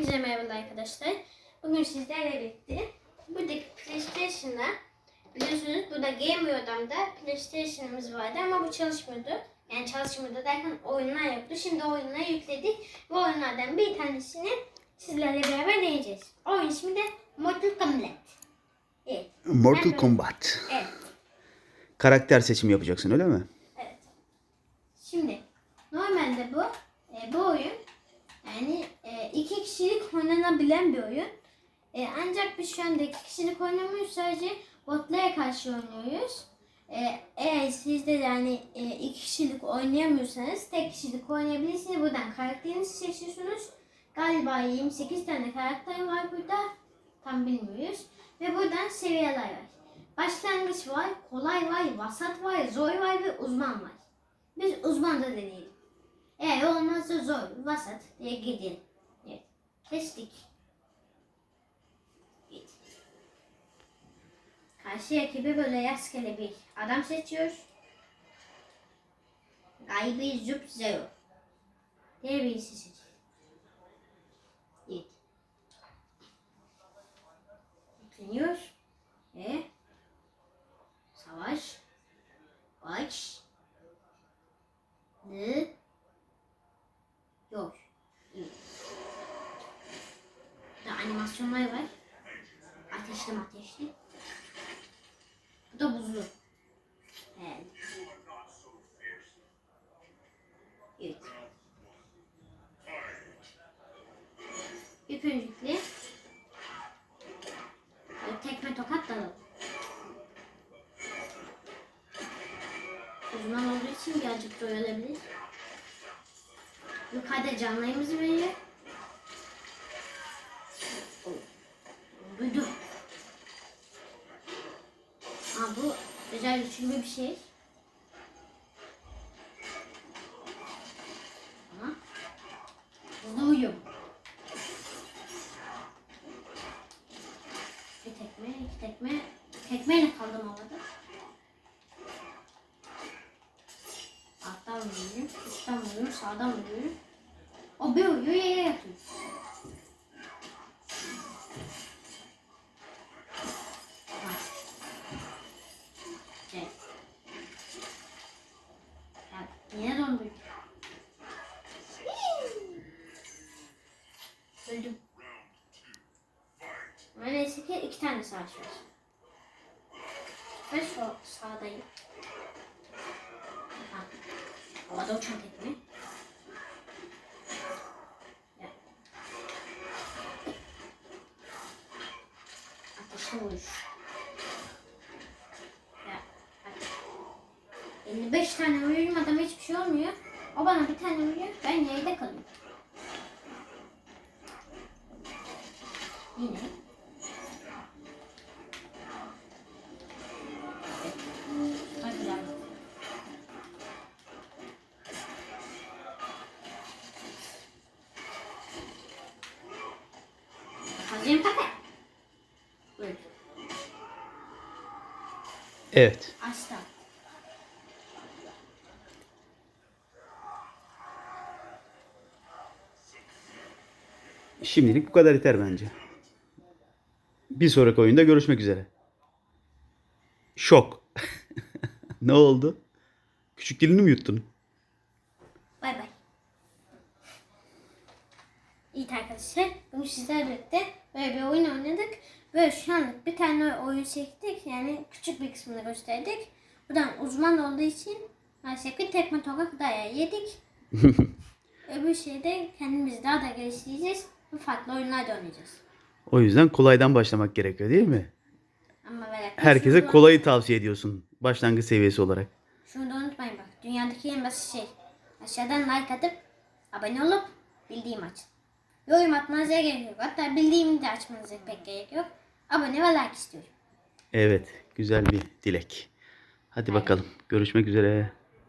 Hepinize merhaba arkadaşlar. Bugün sizlerle birlikte buradaki PlayStation'da biliyorsunuz burada Game Odam'da PlayStation'ımız vardı ama bu çalışmıyordu. Yani çalışmıyordu derken oyunlar yoktu. Şimdi oyunları yükledik ve oyunlardan bir tanesini sizlerle beraber deneyeceğiz. Oyun ismi de Mortal Kombat. Evet. Mortal Kombat. Evet. Karakter seçimi yapacaksın öyle mi? Evet. Şimdi normalde bu e, bu oyun yani e, iki kişilik oynanabilen bir oyun. E, ancak biz şu anda iki kişilik oynamıyoruz sadece botlara karşı oynuyoruz. E, eğer siz de yani e, iki kişilik oynayamıyorsanız tek kişilik oynayabilirsiniz. Buradan karakterinizi seçiyorsunuz. Galiba 28 tane karakter var burada. Tam bilmiyoruz. Ve buradan seviyeler var. Başlangıç var, kolay var, vasat var, zor var ve uzman var. Biz uzman da deneyelim. Eğer olmazsa zor, vasat diye gidelim. Evet. Kestik. Karşı ekibi böyle rastgele bir adam seçiyoruz. Gaybi Züp Zero. Diye birisi seçiyor. Evet. Yükleniyor. Ve savaş baş Lı Yok. Burada animasyonlar var. Ateşli ateşli. Bu da buzlu. Evet. Evet. İlk tekme tokat dalalım. Uzman olduğu için birazcık doyulabilir. Yukarıda canlarımızı veriyor. Oh. Duydu. Aa, bu özel güçlü bir şey. Ama hızlı uyuyor. Bir tekme, iki tekme. Tekmeyle kaldım havada. Alttan vuruyorum, üstten vuruyorum, sağdan vuruyorum. O bir vuruyor, yere yatıyor. Niye dondu? Öldüm. Ama neyse ki iki tane savaş var. Ve şu sağdayım. Ha. Havada uçan tekme. Ya. Ateşli vuruş. 55 tane vuruyorum adama hiçbir şey olmuyor. O bana bir tane vuruyor. Ben yerde kalıyorum. Yine. Hazırım. Buyur. Evet. Açtım. Şimdilik bu kadar yeter bence. Bir sonraki oyunda görüşmek üzere. Şok. ne oldu? Küçük dilini mi yuttun? Bay bay. İyi arkadaşlar. Bugün sizlerle birlikte böyle bir oyun oynadık. Böyle şu anlık bir tane oyun çektik. Yani küçük bir kısmını gösterdik. Buradan uzman olduğu için maalesef ki tekme tokat dayağı yedik. Öbür şeyde kendimizi daha da geliştireceğiz. Ve Farklı oyunlar da oynayacağız. O yüzden kolaydan başlamak gerekiyor değil mi? Ama merak Herkese şunu da- kolayı tavsiye ediyorsun başlangıç seviyesi olarak. Şunu da unutmayın bak. Dünyadaki en basit şey. Aşağıdan like atıp abone olup bildiğim açın. Yorum atmanıza gerek yok. Hatta bildiğimi de açmanıza pek gerek yok. Abone ve like istiyorum. Evet, güzel bir dilek. Hadi bakalım. Görüşmek üzere.